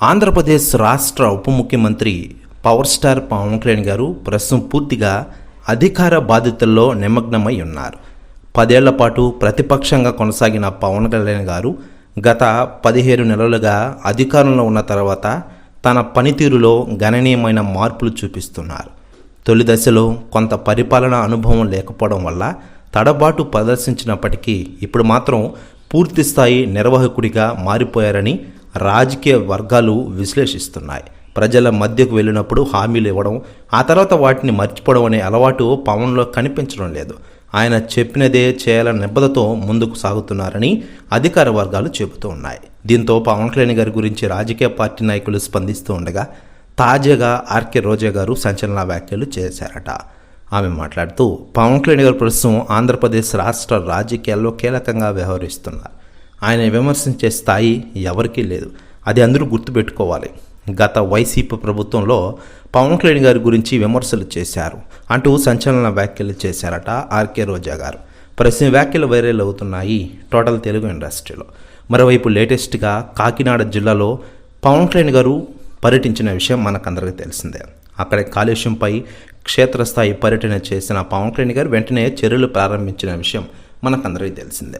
ఆంధ్రప్రదేశ్ రాష్ట్ర ఉప ముఖ్యమంత్రి పవర్ స్టార్ పవన్ కళ్యాణ్ గారు ప్రస్తుతం పూర్తిగా అధికార బాధ్యతల్లో నిమగ్నమై ఉన్నారు. పదేళ్ళ పాటు ప్రతిపక్షంగా కొనసాగిన పవన్ కళ్యాణ్ గారు గత పదిహేడు నెలలుగా అధికారంలో ఉన్న తర్వాత తన పనితీరులో గణనీయమైన మార్పులు చూపిస్తున్నారు. తొలి దశలో కొంత పరిపాలన అనుభవం లేకపోవడం వల్ల తడబాటు ప్రదర్శించినప్పటికీ ఇప్పుడు మాత్రం పూర్తిస్థాయి నిర్వాహకుడిగా మారిపోయారని రాజకీయ వర్గాలు విశ్లేషిస్తున్నాయి. ప్రజల మధ్యకు వెళ్ళినప్పుడు హామీలు ఇవ్వడం ఆ తర్వాత వాటిని మర్చిపోవడం అనే అలవాటు పవన్లో కనిపించడం లేదు. ఆయన చెప్పినదే చేయాలన్న నిబద్ధతో ముందుకు సాగుతున్నారని అధికార వర్గాలు చెబుతూ ఉన్నాయి. దీంతో పవన్ కళ్యాణ్ గారి గురించి రాజకీయ పార్టీ నాయకులు స్పందిస్తూ ఉండగా తాజాగా ఆర్కే రోజా గారు సంచలన వ్యాఖ్యలు చేశారట. ఆమె మాట్లాడుతూ పవన్ కళ్యాణ్ గారు ప్రస్తుతం ఆంధ్రప్రదేశ్ రాష్ట్ర రాజకీయాల్లో కీలకంగా వ్యవహరిస్తున్నారు. ఆయన విమర్శించే స్థాయి ఎవరికీ లేదు. అది అందరూ గుర్తుపెట్టుకోవాలి. గత వైసీపీ ప్రభుత్వంలో పవన్ కళ్యాణ్ గారి గురించి విమర్శలు చేశారు అంటూ సంచలన వ్యాఖ్యలు చేశారట ఆర్కే రోజా గారు. ప్రశ్న వ్యాఖ్యలు వైరల్ అవుతున్నాయి టోటల్ తెలుగు ఇండస్ట్రీలో. మరోవైపు లేటెస్ట్గా కాకినాడ జిల్లాలో పవన్ కళ్యాణ్ గారు పర్యటించిన విషయం మనకందరికీ తెలిసిందే. అక్కడ కాలుష్యంపై క్షేత్రస్థాయి పర్యటన చేసిన పవన్ కళ్యాణ్ గారు వెంటనే చర్యలు ప్రారంభించిన విషయం మనకందరికీ తెలిసిందే.